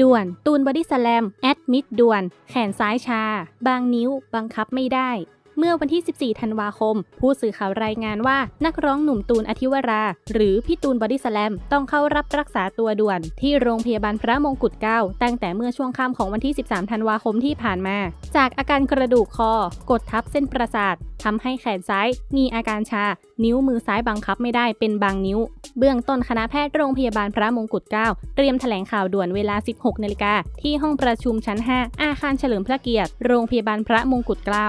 ด่วน ตูนบอดี้สแลม แอดมิดด่วน แขนซ้ายชา บางนิ้ว บังคับไม่ได้ เมื่อวันที่ 14 ธันวาคม ผู้สื่อข่าวรายงานว่า นักร้องหนุ่มตูนอธิวรา หรือพี่ตูนบอดี้สแลมต้องเข้ารับรักษาตัวด่วน ที่โรงพยาบาลพระมงกุฎเกล้าตั้งแต่เมื่อช่วงค่ำของวันที่ 13 ธันวาคมที่ผ่านมา จากอาการกระดูกคอ กดทับเส้นประสาททำให้แขนซ้ายมีอาการชา นิ้วมือซ้ายบังคับไม่ได้เป็นบางนิ้ว เบื้องต้นคณะแพทย์โรงพยาบาลพระมงกุฎเกล้าเตรียมแถลงข่าวด่วนเวลา 16 นาฬิกาที่ห้องประชุมชั้น 5 อาคารเฉลิมพระเกียรติ โรงพยาบาลพระมงกุฎเกล้า